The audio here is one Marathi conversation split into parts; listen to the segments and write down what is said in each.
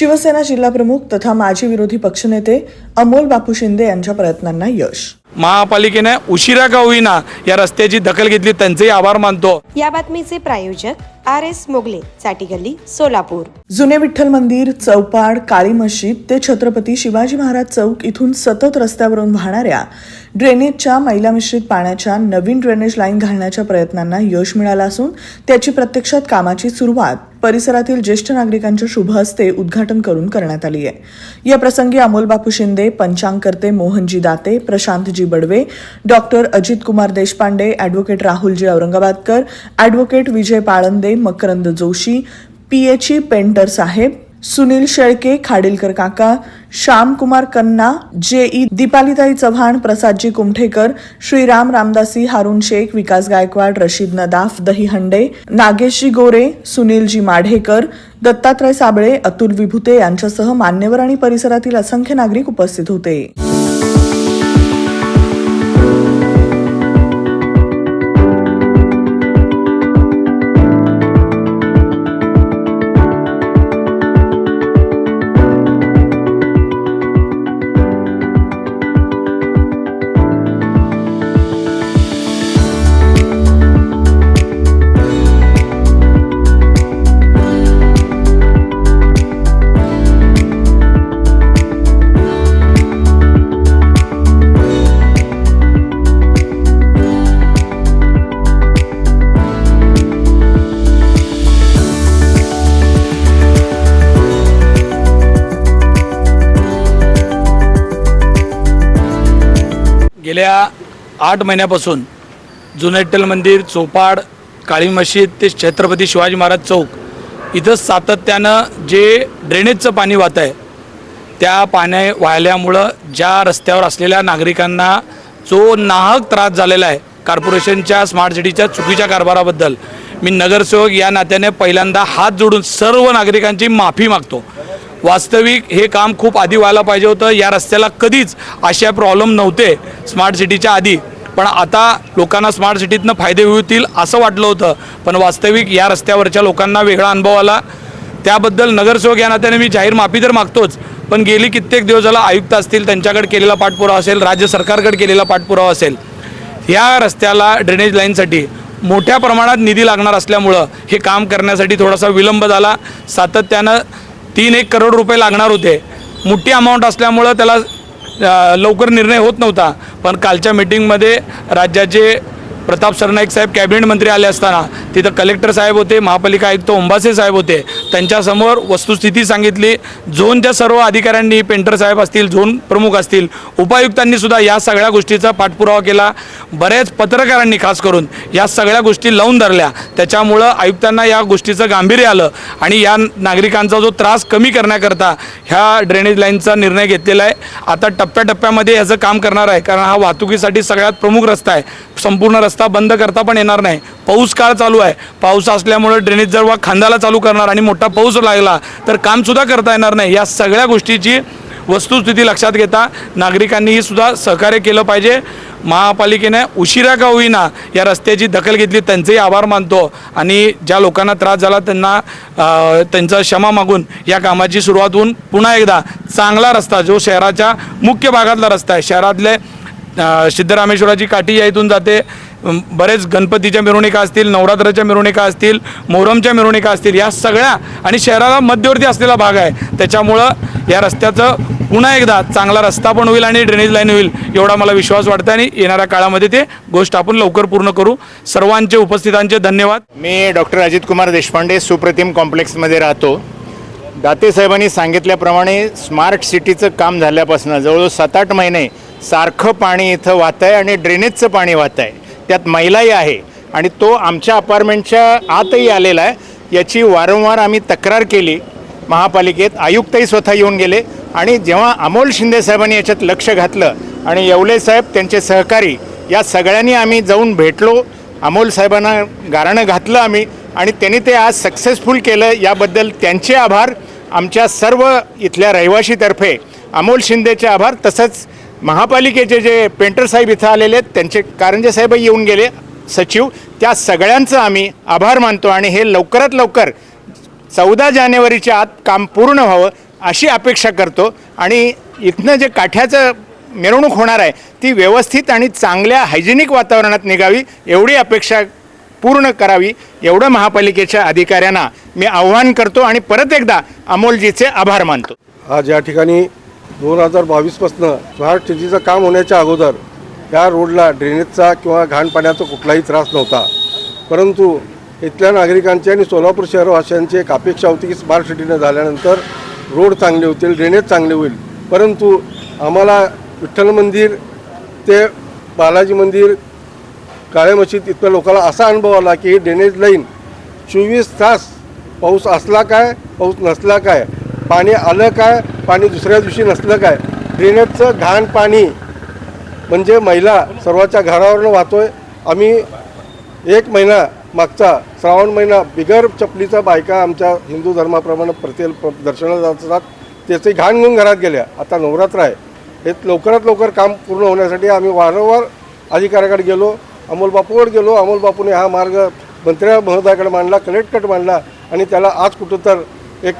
शिवसेना जिल्हाप्रमुख तथा माजी विरोधी पक्षनेते अमोल बापू शिंदे यांच्या प्रयत्नांना यश. महापालिकेने उशिरा का होईना या रस्त्याची दखल घेतली त्यांचेही आभार मानतो. या बातमीचे प्रायोजक आर एस मोगले चाटी गल्ली सोलापूर. जुने विठ्ठल मंदिर चौपाड काळी मशीद ते छत्रपती शिवाजी महाराज चौक इथून सतत रस्त्यावरून वाहणाऱ्या ड्रेनेजच्या मैला मिश्रित पाण्याच्या नवीन ड्रेनेज लाईन घालण्याच्या प्रयत्नांना यश मिळालं असून त्याची प्रत्यक्षात कामाची सुरुवात परिसरातील ज्येष्ठ नागरिकांच्या शुभ हस्ते उद्घाटन करून करण्यात आली आहे. या प्रसंगी Amol Bapu Shinde पंचांगकर्ते Mohanji Date Prashantji Badve doctor Ajit Kumar Deshpande advocate Rahulji Aurangabadkar advocate Vijay Palande Makarand Joshi PHE painter साहेब सुनील शेळके खाडीलकर काका श्यामकुमार कन्ना जेई दीपालीताई चव्हाण प्रसादजी कुमठेकर श्रीराम रामदासी हारून शेख विकास गायकवाड रशीद नदाफ दही हंडे नागेशजी गोरे सुनीलजी माढेकर दत्तात्रय साबळे अतुल विभुते यांच्यासह मान्यवर आणि परिसरातील असंख्य नागरिक उपस्थित होते. गेल्या आठ महिन्यापासून जुनेटल मंदिर चोपाड काळी मशीद ते छत्रपती शिवाजी महाराज चौक इथं सातत्यानं जे ड्रेनेजचं पाणी वाहत आहे त्या पाण्या वाहिल्यामुळं ज्या रस्त्यावर असलेल्या नागरिकांना जो नाहक त्रास झालेला आहे कॉर्पोरेशनच्या स्मार्ट सिटीच्या चुकीच्या कारभाराबद्दल मी नगरसेवक या नात्याने पहिल्यांदा हात जोडून सर्व नागरिकांची माफी मागतो. वास्तविक हे काम खूप आधी व्हायला पाहिजे होतं. या रस्त्याला कधीच अशा प्रॉब्लेम नव्हते स्मार्ट सिटीच्या आधी. पण आता लोकांना स्मार्ट सिटीतनं फायदे होतील असं वाटलं होतं. पण वास्तविक या रस्त्यावरच्या लोकांना वेगळा अनुभव आला. त्याबद्दल नगरसेवक या नात्याने मी जाहीर माफी तर मागतोच. पण गेली कित्येक दिवस झाला आयुक्त असतील त्यांच्याकडे केलेला पाठपुरावा असेल राज्य सरकारकडे केलेला पाठपुरावा असेल. या रस्त्याला ड्रेनेज लाईनसाठी मोठ्या प्रमाणात निधी लागणार असल्यामुळं हे काम करण्यासाठी थोडासा विलंब झाला. सातत्यानं तीन एक करोड रुपये लागणार होते. मोठी अमाऊंट असल्यामुळं त्याला लवकर निर्णय होत नव्हता. पण कालच्या मिटिंगमध्ये राज्याचे प्रताप सरनाईक साहेब कॅबिनेट मंत्री आले असताना तिथं कलेक्टर साहेब होते महापालिका आयुक्त ओंबासे साहेब होते. त्यांच्यासमोर वस्तुस्थिती सांगितली. झोनच्या सर्व अधिकाऱ्यांनी पेंटर साहेब असतील झोन प्रमुख असतील उपायुक्तांनी सुद्धा या सगळ्या गोष्टीचा पाठपुरावा केला. बऱ्याच पत्रकारांनी खास करून या सगळ्या गोष्टी लावून धरल्या. त्याच्यामुळं आयुक्तांना या गोष्टीचं गांभीर्य आलं आणि या नागरिकांचा जो त्रास कमी करण्याकरता ह्या ड्रेनेज लाईनचा निर्णय घेतलेला आहे. आता टप्प्याटप्प्यामध्ये याचं काम करणार आहे. कारण हा वाहतुकीसाठी सगळ्यात प्रमुख रस्ता आहे. संपूर्ण रस्ता रस्ता बंद करता पण येणार नाही. पाऊस काळ चालू आहे. पाऊस असल्यामुळे ड्रेनेज जर वा खांदाला चालू करणार आणि मोठा पाऊस लागला तर कामसुद्धा करता येणार नाही. या सगळ्या गोष्टीची वस्तुस्थिती लक्षात घेता नागरिकांनीही सुद्धा सहकार्य केलं पाहिजे. महापालिकेने उशिरा का होईना या रस्त्याची दखल घेतली. त्यांचेही आभार मानतो आणि ज्या लोकांना त्रास झाला त्यांना त्यांचा क्षमा मागून या कामाची सुरुवात होऊन पुन्हा एकदा चांगला रस्ता जो शहराच्या मुख्य भागातला रस्ता आहे शहरातले सिद्धरामेश्वराची काठी या इथून जाते. बरेच गणपतीच्या मिरवणुका असतील नवरात्राच्या मिरवणुका असतील मोहरमच्या मिरवणुका असतील या सगळ्या आणि शहराला मध्यवर्ती असलेला भाग आहे. त्याच्यामुळं या रस्त्याचं पुन्हा एकदा चांगला रस्ता पण होईल आणि ड्रेनेज लाईन होईल एवढा मला विश्वास वाटतं आणि येणाऱ्या काळामध्ये ते गोष्ट आपण लवकर पूर्ण करू. सर्वांचे उपस्थितांचे धन्यवाद. मी डॉक्टर अजित कुमार देशपांडे सुप्रतिम कॉम्प्लेक्समध्ये राहतो. दाते साहेबांनी सांगितल्याप्रमाणे स्मार्ट सिटीचं काम झाल्यापासून जवळजवळ सात आठ महिने सारखं पाणी इथं वाहत आहे आणि ड्रेनेजचं पाणी वाहत आहे त्यात महिलाही आहे आणि तो आमच्या अपार्टमेंटच्या आतही आलेला आहे. याची वारंवार आम्ही तक्रार केली. महापालिकेत आयुक्तही स्वतः येऊन गेले आणि जेव्हा अमोल शिंदे साहेबांनी याच्यात लक्ष घातलं आणि येवले साहेब त्यांचे सहकारी या सगळ्यांनी आम्ही जाऊन भेटलो. अमोल साहेबांना गारणं घातलं आम्ही आणि त्यांनी ते आज सक्सेसफुल केलं. याबद्दल त्यांचे आभार. आमच्या सर्व इथल्या रहिवाशीतर्फे अमोल शिंदेचे आभार. तसंच महापालिकेचे जे पेंटर साहेब इथं आलेले आहेत त्यांचे कारंजे साहेबही येऊन गेले सचिव. त्या सगळ्यांचं आम्ही आभार मानतो आणि हे लवकरात लवकर चौदा जानेवारीच्या आत काम पूर्ण व्हावं अशी अपेक्षा करतो. आणि इथनं जे काठ्याचं मिरवणूक होणार आहे ती व्यवस्थित आणि चांगल्या हायजेनिक वातावरणात निघावी एवढी अपेक्षा पूर्ण करावी एवढं महापालिकेच्या अधिकाऱ्यांना मी आव्हान करतो आणि परत एकदा अमोलजीचे आभार मानतो. आज या ठिकाणी दोन हजार बावीसपासनं स्मार्ट सिटीचं काम होण्याच्या अगोदर या रोडला ड्रेनेजचा किंवा घाण पाण्याचा कुठलाही त्रास नव्हता. परंतु इथल्या नागरिकांची आणि सोलापूर शहरवासियांची एक अपेक्षा होती की स्मार्ट सिटीनं झाल्यानंतर रोड चांगले होतील ड्रेनेज चांगले होईल. परंतु आम्हाला विठ्ठल मंदिर ते बालाजी मंदिर काळे मशीद इथल्या लोकांना असा अनुभव आला की ही ड्रेनेज लाईन चोवीस तास पाऊस असला काय पाऊस नसला काय पाणी आलं काय? पाणी दुसऱ्या दिवशी नसलं काय? ड्रेनेजचं घाण पाणी म्हणजे महिला सर्वाच्या घरावरनं वाहतोय. आम्ही एक महिना मागचा श्रावण महिना बिगर चपलीचा बायका आमच्या हिंदू धर्माप्रमाणे प्रत्येक दर्शनाला जात असतात. त्याचे घाण घेऊन घरात गेल्या. आता नवरात्र आहे. हे लवकरात लवकर काम पूर्ण होण्यासाठी आम्ही वारंवार अधिकाऱ्याकडे गेलो. अमोल गेलो. अमोल बापूने हा मार्ग मंत्र्या महोदयाकडे मांडला कलेक्टरकडे मांडला आणि त्याला आज कुठं तर एक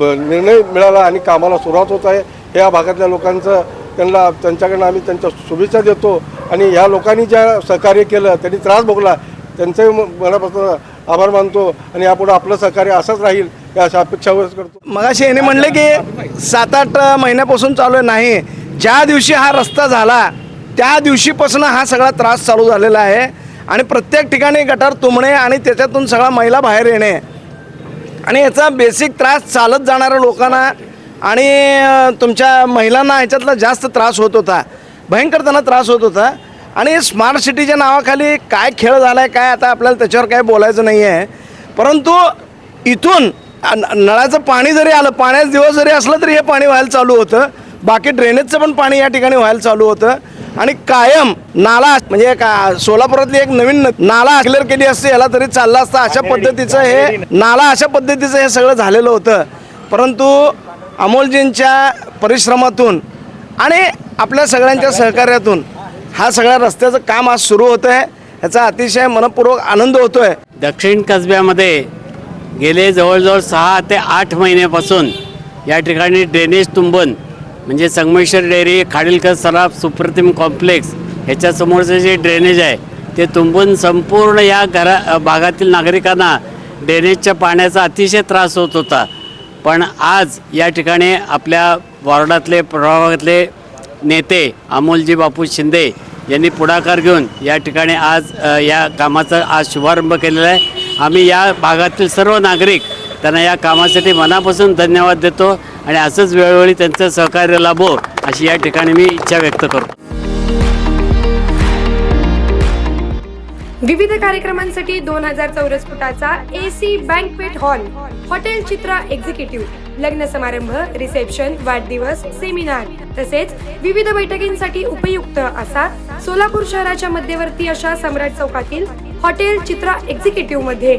निर्णय मिळाला आणि कामाला सुरुवात होत आहे. हे या भागातल्या लोकांचं त्यांना त्यांच्याकडनं आम्ही त्यांच्या शुभेच्छा देतो. आणि ह्या लोकांनी ज्या सहकार्य केलं त्यांनी त्रास भोगला त्यांचंही मनापासून आभार मानतो आणि यापुढे आपलं सहकार्य असंच राहील या अशा अपेक्षा व्यक्त करतो. मगाशी याने म्हणले की सात आठ महिन्यापासून चालू आहे. नाही ज्या दिवशी हा रस्ता झाला त्या दिवशीपासून हा सगळा त्रास चालू झालेला आहे. आणि प्रत्येक ठिकाणी गटार तुंबणे आणि त्याच्यातून सगळा महिला बाहेर येणे आणि याचा बेसिक त्रास चालत जाणाऱ्या लोकांना आणि तुमच्या महिलांना ह्याच्यातला जास्त त्रास होत होता. भयंकर त्यांना त्रास होत होता. आणि स्मार्ट सिटीच्या नावाखाली काय खेळ झाला आहे काय आता आपल्याला त्याच्यावर काय बोलायचं नाही आहे परंतु इथून न- नळाचं पाणी जरी आलं पाण्याचा दिवस जरी असलं तरी हे पाणी व्हायला चालू होतं. बाकी ड्रेनेजचं पण पाणी या ठिकाणी व्हायला चालू होतं. आणि कायम नाला म्हणजे का सोलापुरातली एक नवीन नाला क्लिअर केली असते याला तरी चालला असता. अशा पद्धतीचं हे नाला अशा पद्धतीचं हे सगळं झालेलं होतं. परंतु अमोलजींच्या परिश्रमातून आणि आपल्या सगळ्यांच्या सहकार्यातून हा सगळ्या रस्त्याचं काम आज सुरू होतं आहे याचा अतिशय मनपूर्वक आनंद होतो आहे दक्षिण कसब्यामध्ये गेले जवळजवळ सहा ते आठ महिन्यापासून या ठिकाणी ड्रेनेज तुंबून म्हणजे संगमेश्वर डेअरी खाडीलकर सराफ सुप्रतिम कॉम्प्लेक्स ह्याच्यासमोरचं जे ड्रेनेज आहे ते तुंबून संपूर्ण या घरा भागातील नागरिकांना ड्रेनेजच्या पाण्याचा अतिशय त्रास होत होता. पण आज या ठिकाणी आपल्या वॉर्डातले प्रभागातले नेते अमोलजी बापू शिंदे यांनी पुढाकार घेऊन या ठिकाणी आज या कामाचा आज शुभारंभ केलेला आहे. आम्ही या भागातील सर्व नागरिक त्यांना या कामासाठी मनापासून धन्यवाद देतो आणि असंच वेळोवेळी त्यांचं सहकार्य लाभो अशी या ठिकाणी मी इच्छा व्यक्त करतो. विविध कार्यक्रमांसाठी दोन हजार चौरस फुटाचा A C banquet hall hotel Chitra executive लग्न समारंभ रिसेप्शन वाढदिवस सेमिनार तसेच विविध बैठकींसाठी उपयुक्त असा सोलापूर शहराच्या मध्यवर्ती अशा सम्राट चौकातील हॉटेल चित्रा एक्झिक्युटिव्हमध्ये